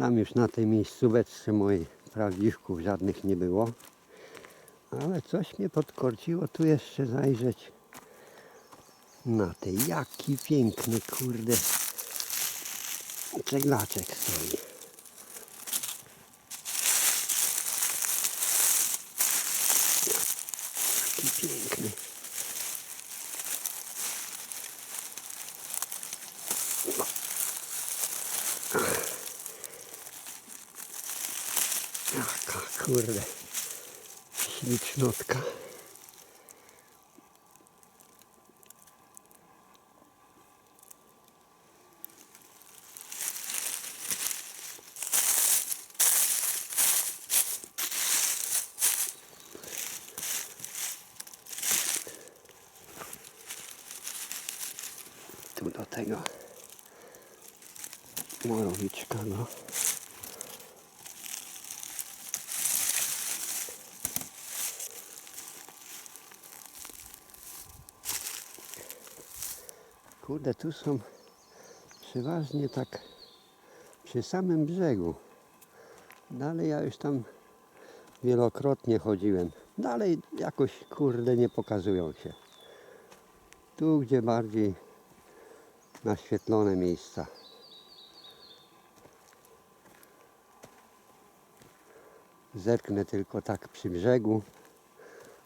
Tam już na tej miejscóweczce mojej prawdziwków żadnych nie było. Ale coś mnie podkorciło tu jeszcze zajrzeć na tej. Jaki piękny, kurde, ceglaczek stoi. Jaki piękny. Kurde ślicznotka. Tu do tego morowiczka, no. Kurde, tu są przeważnie tak przy samym brzegu. Dalej ja już tam wielokrotnie chodziłem. Dalej jakoś kurde nie pokazują się. Tu gdzie bardziej naświetlone miejsca. Zerknę tylko tak przy brzegu.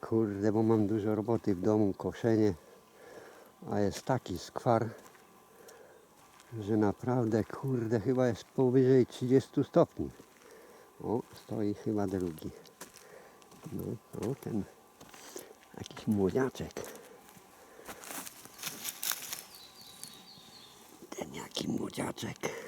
Kurde, bo mam dużo roboty w domu, koszenie. A jest taki skwar, że naprawdę, kurde, chyba jest powyżej 30 stopni. O, stoi chyba drugi. No, o, ten jakiś młodziaczek. Ten jaki młodziaczek.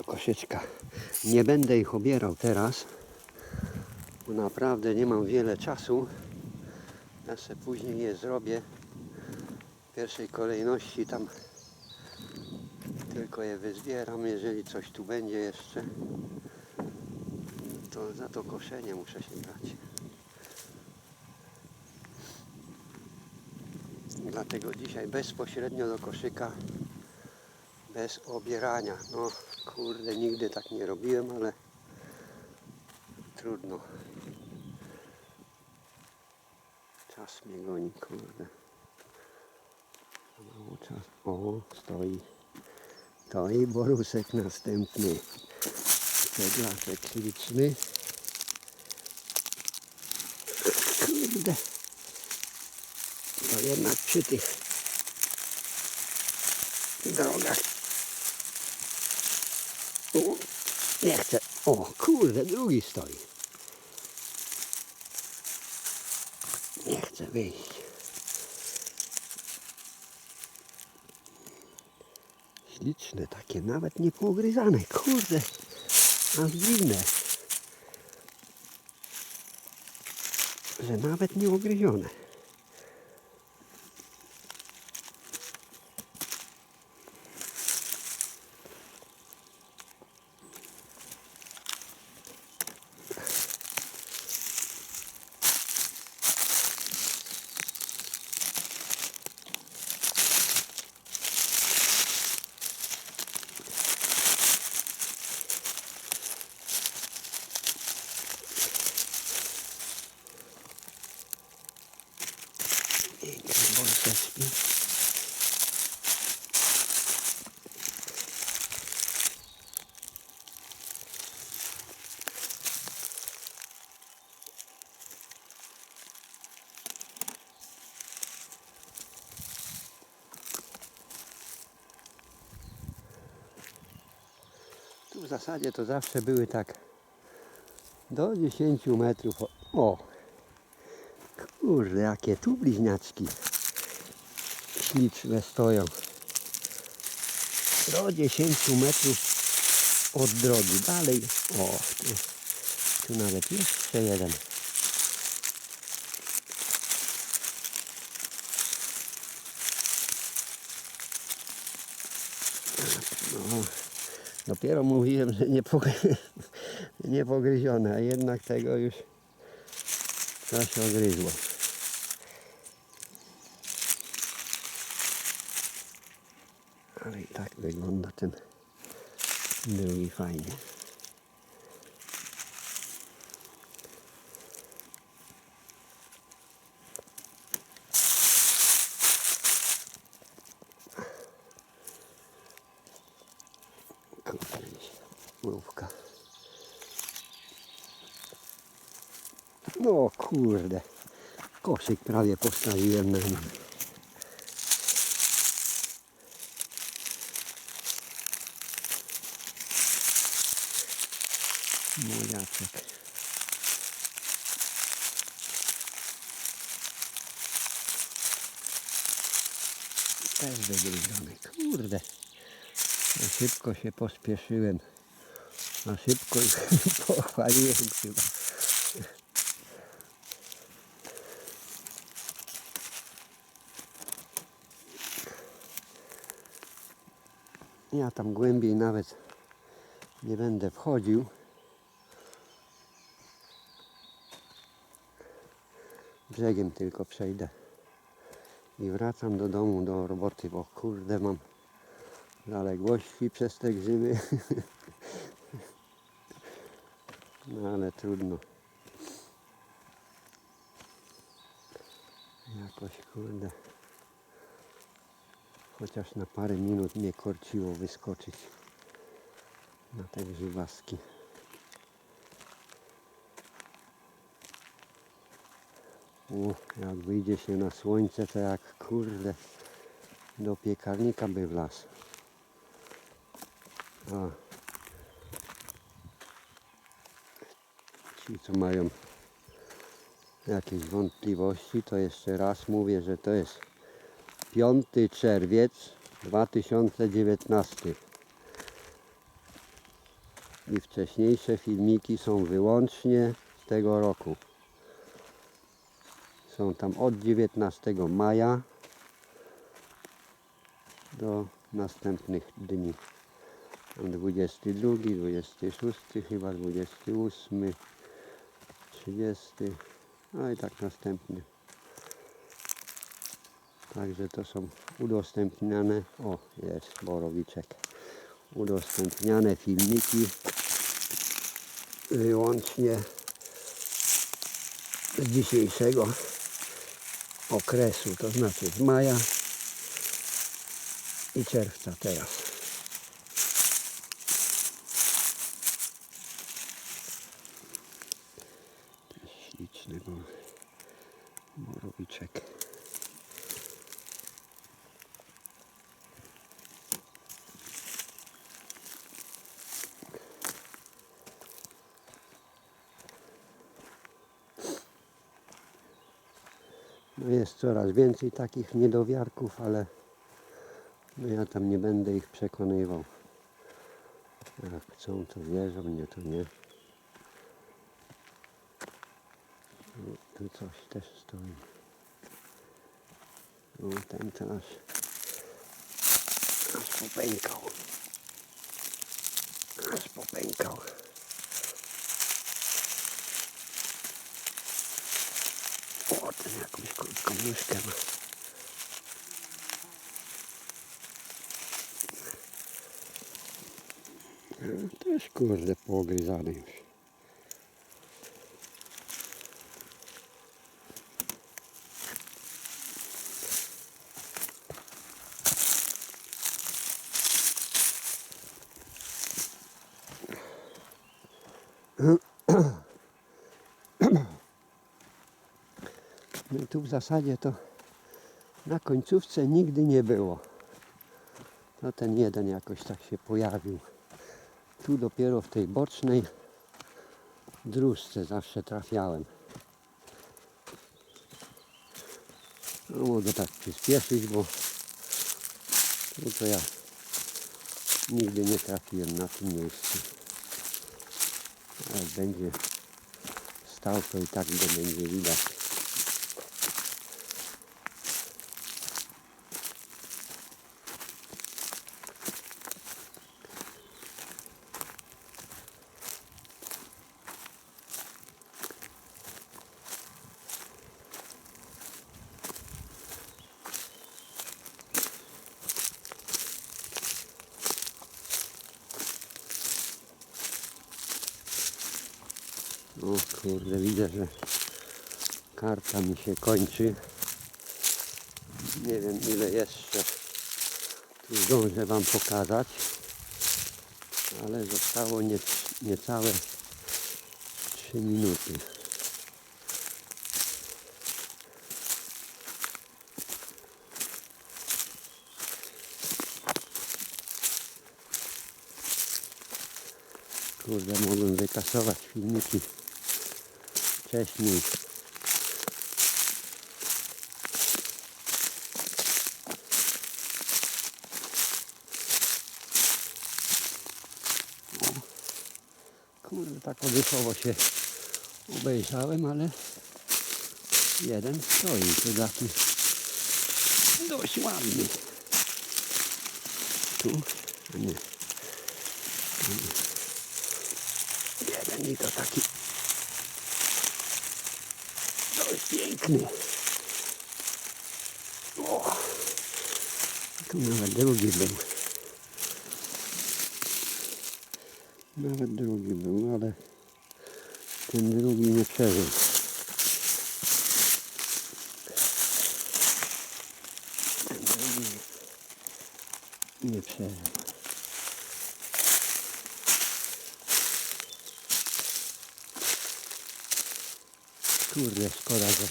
Do koszyczka. Nie będę ich obierał teraz, bo naprawdę nie mam wiele czasu. Ja se później je zrobię. W pierwszej kolejności tam tylko je wyzbieram, jeżeli coś tu będzie jeszcze. To za to koszenie muszę się brać. Dlatego dzisiaj bezpośrednio do koszyka bez obierania. No kurde, nigdy tak nie robiłem, ale trudno. Czas mnie goni, kurde. Mało czas. O, stoi. Stoi borusek następny. Ceglaczek śliczny. Kurde. To jednak przy tych drogach o, nie chcę. O, kurde, drugi stoi. Nie chcę wyjść. Śliczne takie, nawet nie pougryzane. Kurde, aż dziwne. Że nawet nie w zasadzie to zawsze były tak do 10 metrów. O! Kurde, jakie tu bliźniaczki śliczne stoją. Do 10 metrów od drogi. Dalej, o, tu, tu nawet jeszcze jeden. No, dopiero mówiłem, że nie, pogry... nie a jednak tego już coś ogryzło. Ale i tak wygląda ten drugi fajnie. Mrówka. No kurde, koszyk prawie postawiłem na nim. Mojaczek. Też wygryziony. Kurde. Za szybko się pospieszyłem. A szybko pochwaliłem chyba. Ja tam głębiej nawet nie będę wchodził. Brzegiem tylko przejdę. I wracam do domu, do roboty, bo kurde mam zaległości przez te grzyby. No ale trudno. Jakoś kurde. Chociaż na parę minut mnie korciło wyskoczyć na te grzybaski. Jak wyjdzie się na słońce, to jak kurde do piekarnika by wlazł. A. Ci, co mają jakieś wątpliwości, to jeszcze raz mówię, że to jest 5 czerwiec 2019. I wcześniejsze filmiki są wyłącznie z tego roku. Są tam od 19 maja do następnych dni. Tam 22, 26, chyba 28, 30, no i tak następny. Także to są udostępniane, o jest borowiczek, udostępniane filmiki wyłącznie z dzisiejszego okresu, to znaczy z maja i czerwca teraz. Śliczny bo borowiczek. Jest coraz więcej takich niedowiarków, ale no ja tam nie będę ich przekonywał. Jak chcą, to wierzą, nie, to nie. No, tu coś też stoi. No ten to aż, aż popękał. Aż popękał. O, ten jakąś krótką nóżkę ma. No, Też kurde poogryzany już. Tu w zasadzie to na końcówce nigdy nie było. No ten jeden jakoś tak się pojawił. Tu dopiero w tej bocznej dróżce zawsze trafiałem. No mogę tak przyspieszyć, bo tu to ja nigdy nie trafiłem na tym miejscu. A jak będzie stał, to i tak go będzie widać. Kurde, widzę, że karta mi się kończy. Nie wiem ile jeszcze tu zdążę Wam pokazać, ale zostało nie, niecałe 3 minuty. Kurde, mogłem wykasować filmiki wcześniej. Kurde, tak odruchowo się obejrzałem, ale jeden stoi, to taki dość ładny. Tu, nie. Jeden i to taki dość piękny. O, tu nawet drugi był. Nawet drugi był, ale ten drugi nie przeżył. Ten drugi nie, przeżył. Kurde, szkoda, że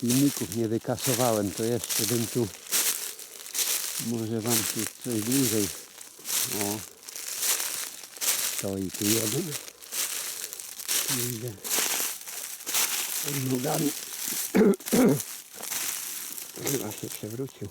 filmików nie wykasowałem, to jeszcze bym tu może wam tu coś dłużej. O. Stoi tu jeden. Idę. Pod nogami. Chyba się przewrócił